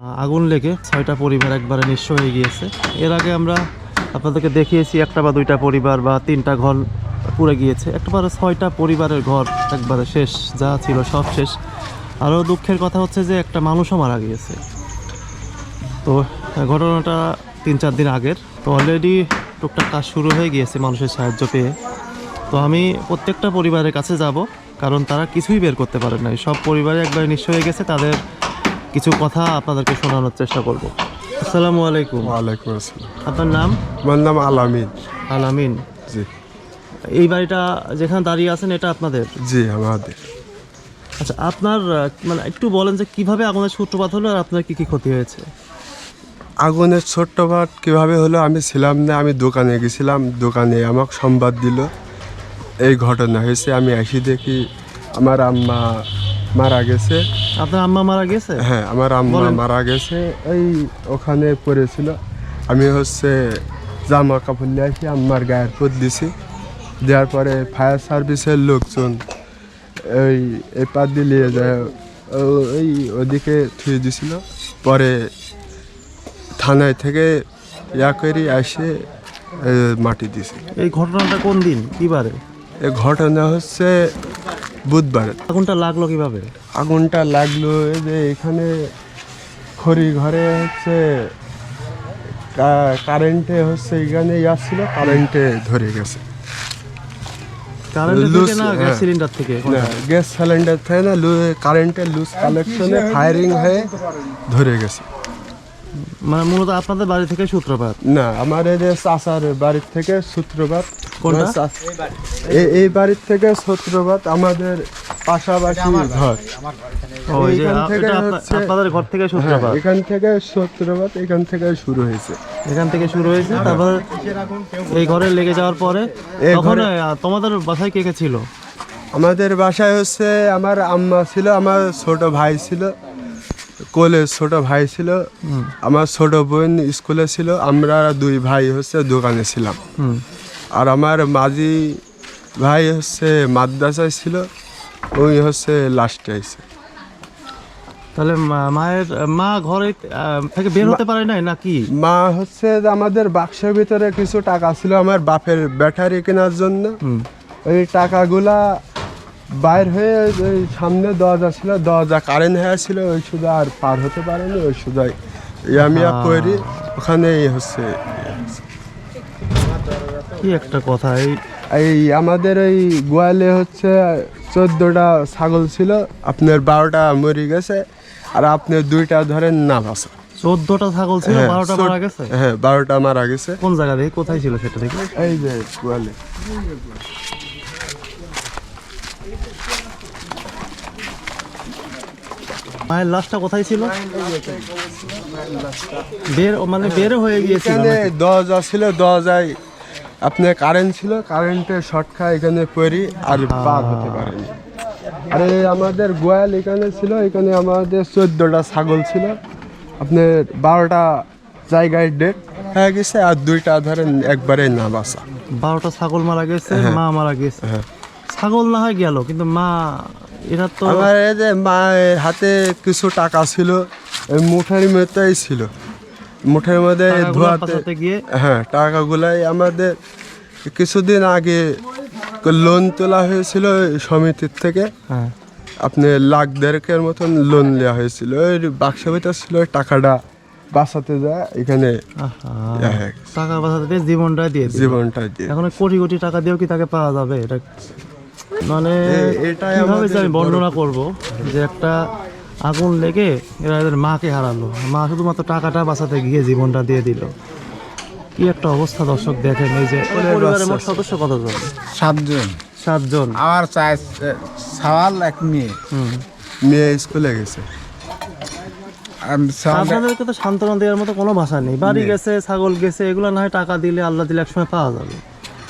আগুন লেগে ছয়টা পরিবার একবারে নিঃস্ব হয়ে গিয়েছে। এর আগে আমরা আপনাদেরকে দেখিয়েছি একটা বা দুইটা পরিবার বা তিনটা ঘর পুড়ে গিয়েছে। একবারে ছয়টা পরিবারের ঘর একবারে শেষ, যা ছিল সব শেষ। আরও দুঃখের কথা হচ্ছে যে একটা মানুষও মারা গিয়েছে। তো, ঘটনাটা তিন চার দিন আগের। তো অলরেডি টুকটাক কাজ শুরু হয়ে গিয়েছে মানুষের সাহায্য পেয়ে। তো আমি প্রত্যেকটা পরিবারের কাছে যাব, কারণ তারা কিছুই বের করতে পারে নাই। সব পরিবারে একবারে নিঃস্ব হয়ে গেছে, তাদের কিছু কথা আপনাদেরকে শোনানোর চেষ্টা করব। আসসালামু আলাইকুম। ওয়ালাইকুম আসসালাম। আপনার নাম? আমার নাম আলামিন। আলামিন। জি। এই বাড়িটা যেখানে দাঁড়িয়ে আছেন এটা আপনাদের? জি আমাদের। আচ্ছা আপনার মানে একটু বলেন যে কীভাবে আগুনের সূত্রপাত হলো আর আপনার কি কি ক্ষতি হয়েছে? আগুনের ভাট কীভাবে হলো? আমি ছিলাম না আমি দোকানে গেছিলাম। দোকানে আমাকে সংবাদ দিল। এই ঘটনা হয়েছে আমি আসি দেখি আমার আম্মা মারা গেছে। আপনার আম্মা মারা গেছে? হ্যাঁ আমার আম্মা মারা গেছে। এই ওখানে পড়েছিল। আমি হচ্ছে জামা কাপড় নিয়ে আসি আম্মার গায়ের পর দিছি। দেওয়ার পরে ফায়ার সার্ভিসের লোকজন ওই এই পা দিয়ে যায় ওই ওদিকে থুয়ে দিছিল। পরে থানায় থেকে ইয়া করে এসে মাটি দিছে। এই ঘটনাটা কোন দিন? কিবারে এ ঘটনা হচ্ছে বুধবার। আগুনটা লাগল কীভাবে? আগুনটা লাগল এই যে এখানে খড়ি ঘরে হচ্ছে কারেন্টে হচ্ছে এখানে ইয়া ছিল কারেন্টে ধরে গেছে। কারেন্টের লুজ, না গ্যাস। সিলিন্ডার থেকে না গ্যাস সিলিন্ডার থেকে না কারেন্টের লুজ কালেকশনে ফায়ারিং হয়ে ধরে গেছে। মানে মূলত আপনাদের বাড়ি থেকে সূত্রপাত? না আমার এই যে চাচার বাড়ির থেকে সূত্রপাত। কোনটা? এই- এই বাড়ির থেকে সূত্রপাত আমাদের পাশাপাশি ঘর। আপনাদের ঘর থেকে হ্যাঁ, সূত্রপাত? এখান থেকে সূত্রপাত এখান থেকে শুরু হয়েছে। এখান থেকে শুরু হয়েছে তারপর এই ঘরে লেগে যাওয়ার পরে এই তখন ঘরে- তোমাদের বাসায় কে কে ছিল? আমাদের বাসায় হচ্ছে আমার আম্মা ছিল আমার ছোট ভাই ছিল। কোলে ছোট ভাই ছিল আমার ছোট বোন স্কুলে ছিল আমরা দুই ভাই হচ্ছে দোকানে ছিলাম। আর আমার মাঝি ভাই হচ্ছে মাদ্রাসায় ছিল ওই হচ্ছে লাস্টে আইছে। তাহলে মা- মায়ের মা ঘরে থেকে বের হতে পারে নাই না কি মা হচ্ছে আমাদের বাক্সের ভিতরে কিছু টাকা ছিল আমার বাপের ব্যাটারি কেনার জন্য। ওই টাকাগুলা বাইর হয়ে ওই সামনে দরজা ছিল দরজা কারেন্ট হয়ে ছিল ওই শুধু আর পার হতে পারেনি ওই শুধু আমি করি ওখানে হচ্ছে। কি একটা কথা এই এই আমাদের এই গোয়ালে হচ্ছে চোদ্দোটা ছাগল ছিল আপনার বারোটা মরে গেছে আর আপনার দুইটা ধরেন না বাসা চোদ্দটা ছাগল ছিল বারোটা মারা গেছে? হ্যাঁ বারোটা মারা গেছে। কোন জায়গা থেকে কোথায় ছিল সেটা দেখি? এই যে গোয়ালে। মায়ের লাশটা কোথায় ছিল? বের মানে বের হয়ে গিয়েছিল এখানে নাকি? দরজা ছিল দরজায় আপনার কারেন্ট ছিল কারেন্টের শর্ট খায় এখানে পড়ি আর পার হতে পারেনি। আর আমাদের গোয়াল এখানে ছিল এখানে আমাদের চোদ্দোটা ছাগল ছিল। আপনার বারোটা জায়গায় ডেট হয়ে গেছে আর দুইটা ধরেন একবারে না বাসা বারোটা ছাগল মারা গেছে মা মারা গেছে। হ্যাঁ। ছাগল না হয় গেল কিন্তু মা এরা তো আমার এই যে মায়ের হাতে কিছু টাকা ছিল ওই মুঠের মধ্যেই ছিল। মুঠের মধ্যে ধোয়াতে গিয়ে? হ্যাঁ টাকাগুলাই আমাদের কিছুদিন আগে লোন তোলা হয়েছিল সমিতির থেকে। হ্যাঁ। আপনি লাখ দেড়কের মতন লোন নেওয়া হয়েছিল। ওই বাক্সা ভিতর ছিল ওই টাকাটা বাঁচাতে যায় এখানে। টাকা বাঁচাতে জীবনটা দিয়ে জীবনটা দিয়ে এখন কোটি কোটি টাকা দিয়েও কি তাকে পাওয়া যাবে? এটা মানে এটাই কীভাবে যে আমি বর্ণনা করব যে একটা আগুন লেগে এরা এদের মাকে হারালো। মা শুধুমাত্র টাকাটা বাঁচাতে গিয়ে জীবনটা দিয়ে দিল। কি একটা অবস্থা দর্শক দেখেন এই যে পরিবারের মোট সদস্য কতজন? সাতজন। সাতজন। আমার চার সওয়াল এক মেয়ে। মেয়ে স্কুলে গেছে। আপনাদেরকে তো সান্ত্বনা দেওয়ার মতো কোনো ভাষা নেই। বাড়ি গেছে ছাগল গেছে এগুলো না হয় টাকা দিলে আল্লাহ দিলে একসময় পাওয়া যাবে।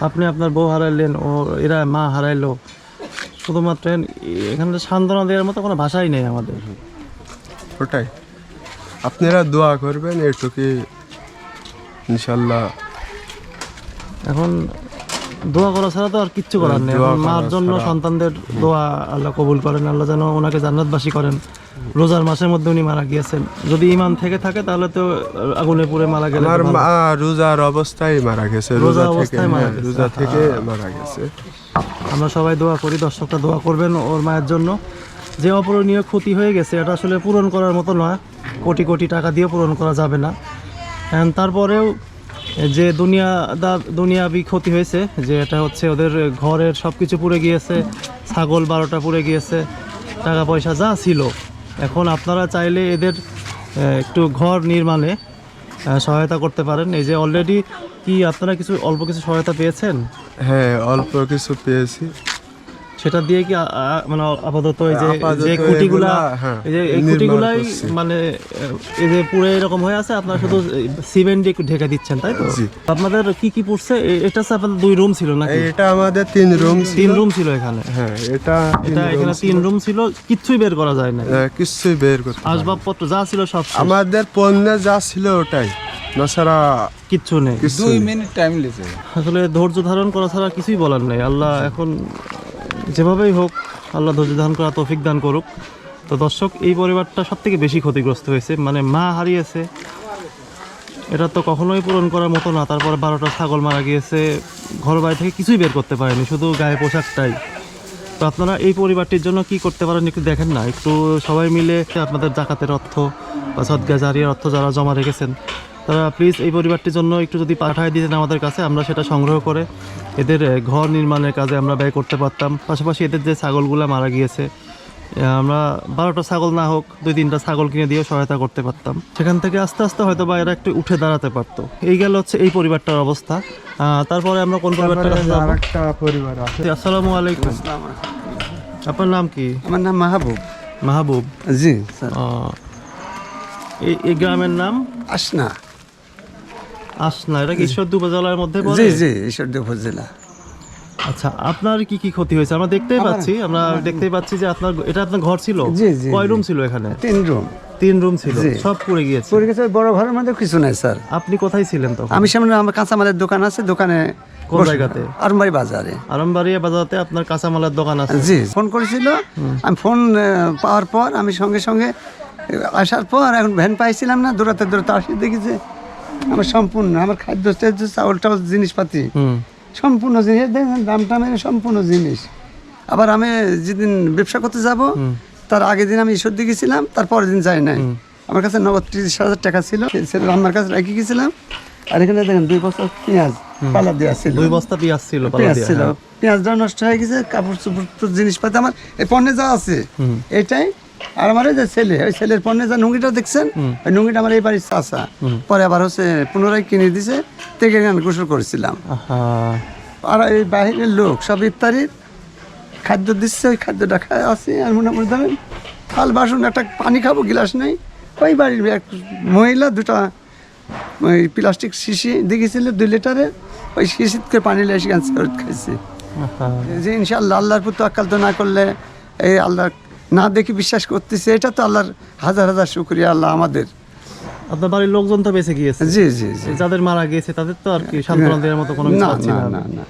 আপনি আপনার বউ হারাইলেন ও এরা মা হারাইলো। শুধুমাত্র এখানে সান্ত্বনা দেওয়ার মতো কোনো ভাষাই নেই আমাদের। ওটাই। আপনারা দোয়া করবেন এটুকি ইনশাল্লাহ। এখন দোয়া করা ছাড়া তো আর কিচ্ছু করার নেই। মার জন্য সন্তানদের দোয়া আল্লাহ কবুল করেন আল্লাহ যেন ওনাকে জান্নাতবাসী করেন। রোজার মাসের মধ্যে উনি মারা গিয়েছেন। যদি ইমান থেকে থাকে তাহলে তো আগুনে পুড়ে মারা গেলে আমার মা রোজার অবস্থায় মারা গেছে রোজা অবস্থায় মারা হ্যাঁ, গেছে। রোজা থেকে মারা গেছে। আমরা সবাই দোয়া করি দর্শকরা দোয়া করবেন ওর মায়ের জন্য। যে অপূরণীয় ক্ষতি হয়ে গেছে এটা আসলে পূরণ করার মতো নয়। কোটি কোটি টাকা দিয়ে পূরণ করা যাবে না। তারপরেও যে দুনিয়া দা দুনিয়াবি ক্ষতি হয়েছে, যে এটা হচ্ছে ওদের ঘরের সব কিছু পুড়ে গিয়েছে, ছাগল বারোটা পুড়ে গিয়েছে টাকা পয়সা যা ছিল। এখন আপনারা চাইলে এদের একটু ঘর নির্মাণে সহায়তা করতে পারেন। এই যে অলরেডি কি আপনারা কিছু, অল্প কিছু সহায়তা পেয়েছেন? হ্যাঁ অল্প কিছু পেয়েছি। সেটা দিয়ে কি মানে আপাতত এই যে যে এগুলা, হ্যাঁ, এই যে এই করছি। মানে এই যে পুরো এরকম হয়ে আছে আপনারা শুধু সিমেন্ট দিয়ে ঢেকে দিচ্ছেন তাই তো? আপনাদের কি কি পড়ছে? এটা আপনাদের দুই রুম ছিল নাকি? এটা আমাদের তিন রুম তিন রুম ছিল এখানে? হ্যাঁ এটা এটা এখানে তিন রুম ছিল কিচ্ছুই বের করা যায় না হ্যাঁ, কিছুই বের করতে আসবাবপত্র যা ছিল সব আমাদের পণ্য যা ছিল ওটাই নসারা কিচ্ছু নেই। দুই মিনিট টাইম লেছে আসলে ধৈর্য ধারণ করা ছাড়া কিছুই বলার নেই। আল্লাহ এখন যেভাবেই হোক, আল্লাহ ধৈর্য ধারণ করা তৌফিক দান করুক। তো দর্শক, এই পরিবারটা সব থেকে বেশি ক্ষতিগ্রস্ত হয়েছে। মানে মা হারিয়েছে। এটা তো কখনোই পূরণ করার মতো না। তারপরে বারোটা ছাগল মারা গিয়েছে। ঘর বাড়ি থেকে কিছুই বের করতে পারেনি, শুধু গায়ে পোশাকটাই। তো আপনারা এই পরিবারটির জন্য কি করতে পারেন একটু দেখেন না। একটু সবাই মিলে আপনাদের জাকাতের অর্থ বা সদগা জারিয়ার অর্থ যারা জমা রেখেছেন তারা প্লিজ এই পরিবারটির জন্য একটু যদি পাঠায় দিতেন আমাদের কাছে আমরা সেটা সংগ্রহ করে এদের ঘর নির্মাণের কাজে আমরা ব্যয় করতে পারতাম। পাশাপাশি এদের যে ছাগলগুলো মারা গিয়েছে আমরা বারোটা ছাগল না হোক দুই তিনটা ছাগল কিনে দিয়ে সহায়তা করতে পারতাম। সেখান থেকে আস্তে আস্তে হয়তো বা এরা একটু উঠে দাঁড়াতে পারতো। এই গেল হচ্ছে এই পরিবারটার অবস্থা। আহ, তারপরে আমরা কোন পরিবারটার কাছে যাব? আরেকটা পরিবার আছে। আসসালামু আলাইকুম। আপনার নাম কি? আমার নাম মাহবুব। মাহবুব? জি স্যার আহ, এই এই গ্রামের নাম? আসনা আসনা এটা কি ঈশ্বরদী উপজেলার মধ্যে পড়ে? জি জি ঈশ্বরদী উপজেলা আচ্ছা আপনার কি কি ক্ষতি হয়েছে? আমরা দেখতেই পাচ্ছি আমরা দেখতেই পাচ্ছি যে আপনার এটা আপনার ঘর ছিল? কয় রুম ছিল এখানে? তিন রুম। তিন রুম ছিল। সব পুড়ে গিয়েছে। পড়ে গেছে বড় ঘরের মধ্যে কিছু নাই স্যার। আপনি কোথায় ছিলেন তখন? আমি সামনে আমার কাঁচামালের দোকান আছে দোকানে কোন জায়গাতে? আরমবাড়ি বাজারে। আরমবাড়িয়া বাজারতে আপনার কাঁচামালের দোকান আছে? জি ফোন করেছিল। আমি ফোন পাওয়ার পর আমি সঙ্গে সঙ্গে আসার পর এখন ভ্যান পাইছিলাম না দৌড়াতে দৌড়াতে আসি দেখেছে। আমার সম্পূর্ণ আমার খাদ্য চাউল টাউল জিনিসপাতি। সম্পূর্ণ জিনিস দেখেন দাম টামের সম্পূর্ণ জিনিস। আবার আমি যেদিন ব্যবসা করতে যাব তার আগের দিন আমি ঈশ্বর দিয়ে গেছিলাম তার পরের দিন যাই নাই। আমার কাছে নগদ তিরিশ হাজার টাকা ছিল ছেলে আমার কাছে রেখে গেছিলাম। আর এখানে দেখেন দুই বস্তা পেঁয়াজ পালা দেওয়া ছিল। দুই বস্তা পেঁয়াজ ছিল পেঁয়াজ ছিল। হ্যাঁ। পেঁয়াজটা নষ্ট হয়ে গেছে কাপড় চোপড় জিনিসপাতি আমার এই পণ্যে যা আছে এটাই আর আমার যে ছেলে ওই ছেলের পণ্যে যা নুঙ্গিটা দেখছেন ওই নুঙ্গিটা আমার এই বাড়ির চাষা পরে আবার হচ্ছে পুনরায় কিনে দিছে থেকে আমি গোসল করেছিলাম। আর এই বাইরের লোক সব ইফতারির খাদ্য দিচ্ছে ওই খাদ্যটা খায় আসি আর মোটামুটি ধরেন থাল বাসন একটা পানি খাব গিলাস নেই। ওই বাড়ির এক মহিলা দুটা ওই প্লাস্টিক শিশি দেখেছিল দুই লিটারে ওই শিশিত পানি লেগে সেখানে খাইছে। যে ইনশাল্লাহ আল্লাহর প্রতি আকাল তো না করলে এই আল্লাহ না দেখি বিশ্বাস করতেছে এটা তো আল্লাহর হাজার হাজার শুক্রিয়া আল্লাহ আমাদের। আপনার বাড়ির লোকজন তো বেঁচে গিয়েছে। জি জি জি। যাদের মারা গিয়েছে তাদের তো আর কি সান্ত্বনা দেওয়ার মতো কোনো না না না।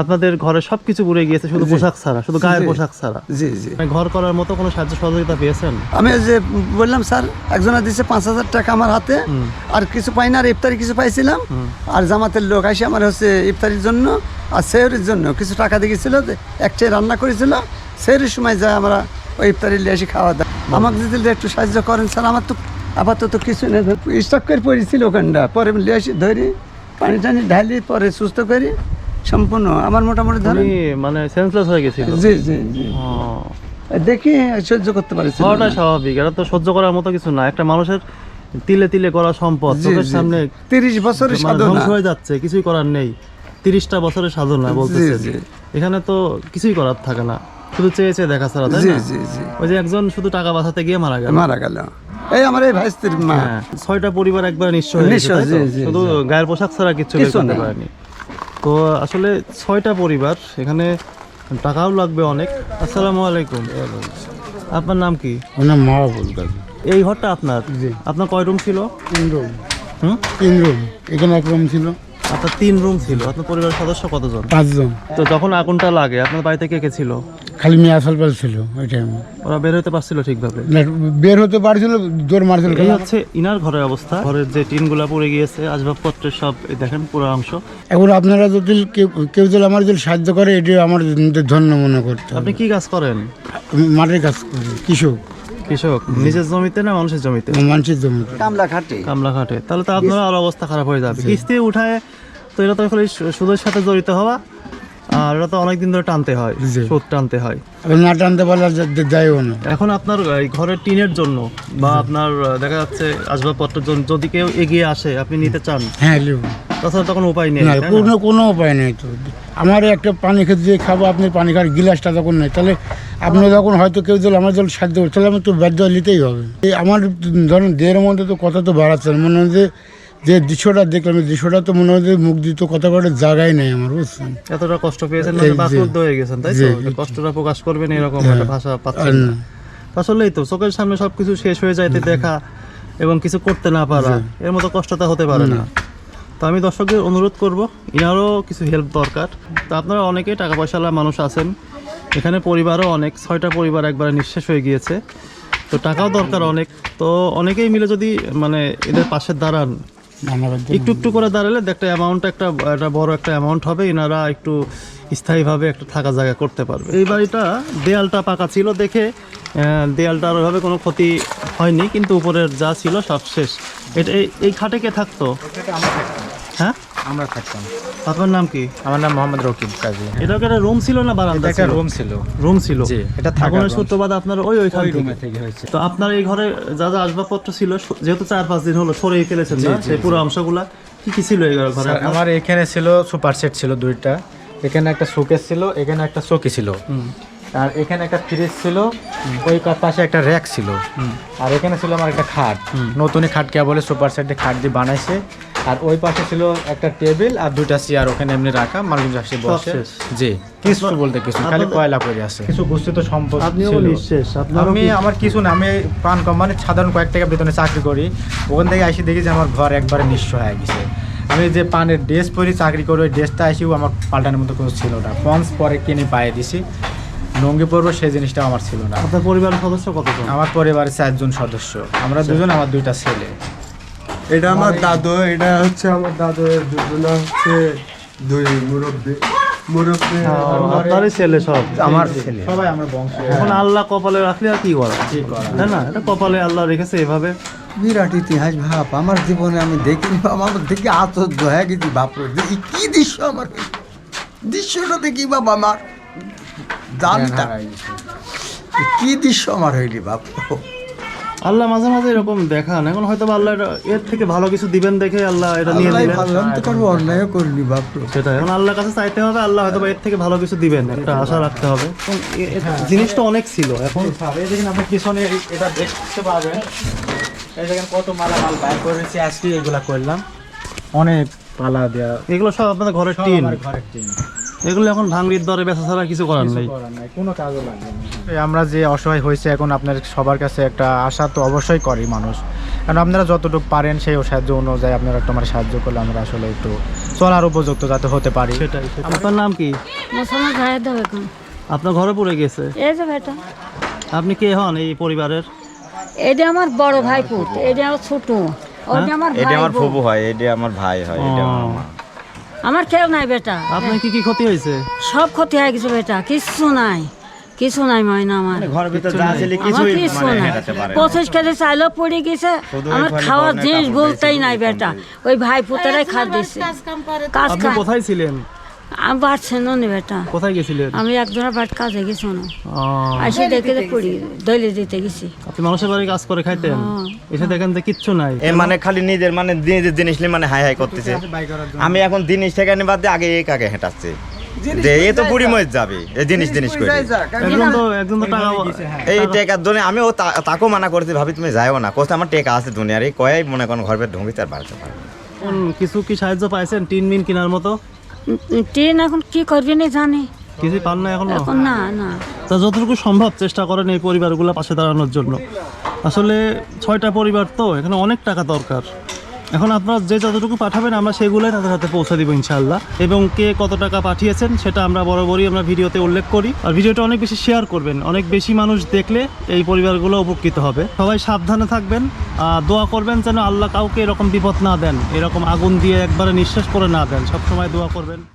আপনাদের ঘরে সবকিছু পুড়ে গিয়েছে শুধু পোশাক ছাড়া শুধু গায়ের পোশাক ছাড়া। জি জি। ঘর করার মতো কোনো সাহায্য সহযোগিতা পেয়েছেন? আমি যে বললাম স্যার একজনে দিচ্ছে পাঁচ হাজার টাকা আমার হাতে আর কিছু পাই না আর ইফতারি কিছু পাইছিলাম। আর জামাতের লোক আসে আমার হচ্ছে ইফতারির জন্য আর সেহরির জন্য কিছু টাকা দিয়েছিল একটাই রান্না করেছিল। সেহরির সময় যায় আমরা ওই এসে খাওয়া দাওয়া। আমাকে যদি একটু সাহায্য করেন স্যার আমার তো আপাতত কিছু নেই। স্টক করে পড়েছিল ওখানটা। পরে ধরি পানি টানি ঢালি পরে সুস্থ করি সম্পূর্ণ। আমার মোটামুটি ধরেন মানে সেন্সলেস হয়ে গেছিল? জি জি জি। দেখি সহ্য করতে পারছি। হওয়াটা স্বাভাবিক। এটা তো সহ্য করার মতো কিছু না। একটা মানুষের তিলে তিলে করা সম্পদ। চোখের সামনে তিরিশ বছরের মানে সাধনা। হয়ে যাচ্ছে। কিছুই করার নেই। তিরিশটা বছরের সাধনা বলতেছে। এখানে তো কিছুই করার থাকে না। শুধু চেয়ে চেয়ে দেখা ছাড়া তাই জি না? জি জি। ওই যে একজন শুধু টাকা বাঁচাতে গিয়ে মারা গেল। মারা গেল। এই আমার এই ভাইস্তির মা। হ্যাঁ, ছয়টা পরিবার একবার নিশ্চয় হয়ে গেছে, নিশ্চয়, তাই তো? জি, জি, শুধু গায়ের পোশাক ছাড়া কিছু বের কিছু করতে। পারেনি। তো আসলে ছয়টা পরিবার এখানে টাকাও লাগবে অনেক। আসসালামু আলাইকুম। আপনার নাম কি? ওনার মা বলতে এই ঘরটা আপনার? আপনার কয় রুম ছিল? তিন রুম। হুম? তিন রুম। এখানে এক রুম ছিল। আপনার তিন রুম ছিল। আপনার পরিবারের সদস্য কতজন? পাঁচজন। তো যখন আগুনটা লাগে আপনার বাড়িতে কে কে ছিল? খালি মেয়ে আসল পাল ছিল ওই টাইমে ওরা বের হতে পারছিল ঠিকভাবে? না, বের হতে পারছিল জোর মারছিল এই হচ্ছে ইনার ঘরের অবস্থা। ঘরের যে টিনগুলা পড়ে গিয়েছে আসবাবপত্রের সব এই দেখেন পুরো অংশ। এখন আপনারা যদি কেউ কেউ যদি আমার যদি সাহায্য করে এটি আমার ধন্য মনে করতে হবে। আপনি কি কাজ করেন? আমি মাঠের কাজ করি কৃষক। কৃষক নিজের জমিতে না মানুষের জমিতে? মানুষের জমিতে। কামলা খাটে কামলা খাটে তাহলে তো আপনার আরও অবস্থা খারাপ হয়ে যাবে। কিস্তি উঠায় তো এটা তো সু- সুদের সাথে জড়িত হওয়া আর তো অনেকদিন ধরে টানতে হয়। সুদ টানতে হয়। না টানতে পারলে না। এখন আপনার ঘরের টিনের জন্য বা আপনার দেখা যাচ্ছে আসবাবপত্রের জন্য যদি কেউ এগিয়ে আসে আপনি নিতে চান হ্যাঁ তাছাড়া তো কোনো উপায় নেই? কোনো কোনো উপায় নেই তো। আমার একটা পানি খেতে দিয়ে খাব আপনি পানি খাওয়ার গিলাসটা তখন নেই। তাহলে আপনি যখন হয়তো কেউ যদি আমার জল করে তাহলে আমি তো বাধ্য নিতেই হবে। এই আমার ধরুন দেহের মধ্যে তো কথা তো বাড়াচ্ছে মনে হয় যে যে দৃশ্যটা দেখলাম দৃশ্যটা তো মনে হয় মুখ দিত কথা বলার জায়গায় নেই আমার বুঝছেন? এতটা কষ্ট পেয়েছেন মানে বাসুদ্ধ হয়ে গেছেন তাই তো? কষ্টটা প্রকাশ করবেন এরকম হ্যাঁ। একটা ভাষা পাচ্ছেন না। আসলেই তো চোখের সামনে সবকিছু শেষ হয়ে যাইতে দেখা এবং কিছু করতে না পারা এর মতো কষ্টটা হতে পারে না। তো আমি দর্শকদের অনুরোধ করব ইনারও কিছু হেল্প দরকার। তো আপনারা অনেকেই টাকা পয়সাওয়ালা মানুষ আছেন এখানে পরিবারও অনেক ছয়টা পরিবার একবারে নিঃশেষ হয়ে গিয়েছে। তো টাকাও দরকার অনেক। তো অনেকেই মিলে যদি মানে এদের পাশে দাঁড়ান একটু একটু করে দাঁড়ালে একটা অ্যামাউন্ট একটা একটা বড় একটা অ্যামাউন্ট হবে এনারা একটু স্থায়ীভাবে একটা থাকা জায়গা করতে পারবে। এই বাড়িটা দেয়ালটা পাকা ছিল দেখে দেয়ালটা দেয়ালটার ওইভাবে কোনো ক্ষতি হয়নি কিন্তু উপরের যা ছিল সব শেষ। এটা এই- এই খাটে কে থাকতো? হ্যাঁ? আমরা থাকতাম। আপনার নাম কি? আমার নাম মোহাম্মদ রকিব কাজী। এটা কি একটা রুম ছিল না বারান্দা এটা একটা রুম ছিল। রুম ছিল। জি, এটা থাকার সূত্রপাত আপনার ওই ওইখান রুমে থেকে। হয়েছে। তো আপনার এই ঘরে যা যা আসবাবপত্র ছিল যেহেতু চার পাঁচ দিন হলো সরিয়ে ফেলেছেন না সেই পুরো অংশগুলা কি কি ছিল এই ঘরে? আমার এখানে ছিল সুপার সেট ছিল দুইটা। এখানে একটা শোকেস ছিল এখানে একটা চৌকি ছিল। আর এখানে একটা ফ্রিজ ছিল ওই পাশে একটা র্যাক ছিল। আর এখানে ছিল আমার একটা খাট। নতুনই খাট কে বলে সুপার সেটে খাট দিয়ে বানাইছে। আর ওই পাশে ছিল একটা টেবিল আর দুইটা চেয়ার ওখানে এমনি রাখা মানুষ আসে বসে। জি কিছু বলতে কিছু খালি কয়লা করে আছে। কিছু গুছিত সম্পদ আমি আমার কিছু না আমি পান কোম্পানির সাধারণ কয়েক টাকা বেতনে চাকরি করি। ওখান থেকে এসে দেখি যে আমার ঘর একবারে নিঃস্ব হয়ে গেছে। আমি যে পানের ড্রেস পরি চাকরি করি ওই ড্রেসটা এসেও আমার পাল্টানোর মতো কোনো ছিল না। পন্স পরে কিনে পায়ে দিছি। লুঙ্গি পরবো সেই জিনিসটা আমার ছিল না। আপনার পরিবারের সদস্য কতজন? আমার পরিবারের চারজন সদস্য। আমরা দুজন আমার দুইটা ছেলে। এটা আমার দাদু এটা হচ্ছে আমার দাদু এর দুজনা হচ্ছে দুই মুরব্বী। মুরব্বী আপনারই ছেলে সব। আমার ছেলে। সবাই আমরা বংশ। এখন আল্লাহ কপালে রাখলে আর কি করা? তাই না? এটা কপালে আল্লাহ রেখেছে এভাবে। বিরাট ইতিহাস ভাব আমার জীবনে আমি দেখিনি আমার দেখে আশ্চর্য হয়ে গেছি বাপরে দেখি কি দৃশ্য আমার? দৃশ্যটা দেখি বাবা আমার। জানতাম কি দৃশ্য আমার হইলি বাপ? আল্লাহ মাঝে মাঝে এরকম দেখান। এখন হয়তো আল্লাহ এর থেকে ভালো কিছু দিবেন দেখে আল্লাহ এটা নিয়ে আল্লাহ নিলেন। ভালো তো কারও অন্যায় করিনি বাপরে সেটা এখন আল্লাহর কাছে চাইতে হবে আল্লাহ হয়তো এর থেকে ভালো কিছু দিবেন। একটা আশা রাখতে হবে। এ- জিনিসটা অনেক ছিল এখন দেখেন আপনার পিছনে এটা দেখতে পাবেন। এই দেখেন কত মালা মাল বাইর করেছি আজকে এগুলা করলাম। অনেক পালা দেওয়া এগুলো সব আপনাদের ঘরের টিন। ঘরের টিন। এগুলো এখন ভাঙড়ির দরে বেচা ছাড়া কিছু করার নেই। কোনো কাজও লাগবে আমরা যে অসহায় হয়েছে এখন আপনার সবার কাছে একটা আশা তো অবশ্যই করি মানুষ। কারণ আপনারা যতটুকু পারেন সেই সাহায্য অনুযায়ী আপনারা একটু আমার সাহায্য করলে আমরা আসলে একটু চলার উপযুক্ত যাতে হতে পারি। সেটাই। আপনার নাম কি? আপনার ঘরে পড়ে গেছে? এই যে বেটা আপনি কে হন এই পরিবারের? এটা আমার বড় ভাই পুত এটা আমার ছোট। ওটা আমার এটা আমার। ফুবু হয় এটা আমার ভাই হয় এটা আমার মা। আমার কেউ নাই বেটা। আপনার কি কি ক্ষতি হয়েছে? সব ক্ষতি হয়ে গেছে বেটা কিছু নাই। কিছু নাই ময়না আমার। ঘরের ভিতর যা ছিল কিছুই কিছু মানে নাই। হেঁটাতে পারে না। পঁচিশ কেজি চাইলো পড়ে গেছে। আমার খাওয়ার জিনিস বলতেই নাই বেটা। ওই ভাই পুতরাই খাদ দিছে। কাজ কাম আপনি কাজ কোথায় ছিলেন? আমি না বেটা। কোথায় গেছিলেন? আমি একজনের বাড়ির কাজে গেছি না ও, আসি দেখে পড়ি দলে দিতে গেছি। আপনি মানুষের বাড়ি কাজ করে খাইতেন? হ্যাঁ। এসে দেখেন যে কিচ্ছু নাই। এ মানে খালি নিজের মানে নিজের জিনিস নিয়ে মানে হাই হাই করতেছে। আমি এখন জিনিস থেকে আনি বাদ দিয়ে আগে এক আগে হেঁটাচ্ছে। যে এ তো বুড়ি মরিচ যাবে এই জিনিস জিনিস করে তো তো টাকা এই টেকার জন্য আমিও তা- তাকেও মানা করছি ভাবি তুমি যাইও না। কোথায় আমার টেকা আছে দুনিয়ার এই কয়াই মনে করেন ঘর ভেতর ঢুকিতে আর বাড়তে পারবে কিছু কি সাহায্য পাইছেন টিন মিন কেনার মতো? ট্রেন এখন কি করবে না জানে। কিছু পান না এখন? এখন না না। তা যতটুকু সম্ভব চেষ্টা করেন এই পরিবারগুলো পাশে দাঁড়ানোর জন্য। আসলে ছয়টা পরিবার তো এখানে অনেক টাকা দরকার। এখন আপনারা যে যতটুকু পাঠাবেন, আমরা সেগুলোই তাদের হাতে পৌঁছে দিব ইনশাল্লাহ এবং কে কত টাকা পাঠিয়েছেন, সেটা আমরা বরাবরই আমরা ভিডিওতে উল্লেখ করি। আর ভিডিওটা অনেক বেশি শেয়ার করবেন। অনেক বেশি মানুষ দেখলে এই পরিবারগুলো উপকৃত হবে। সবাই সাবধানে থাকবেন। দোয়া করবেন যেন আল্লাহ কাউকে এরকম বিপদ না দেন। এরকম আগুন দিয়ে একবারে নিঃশ্বাস করে না দেন। সবসময় দোয়া করবেন।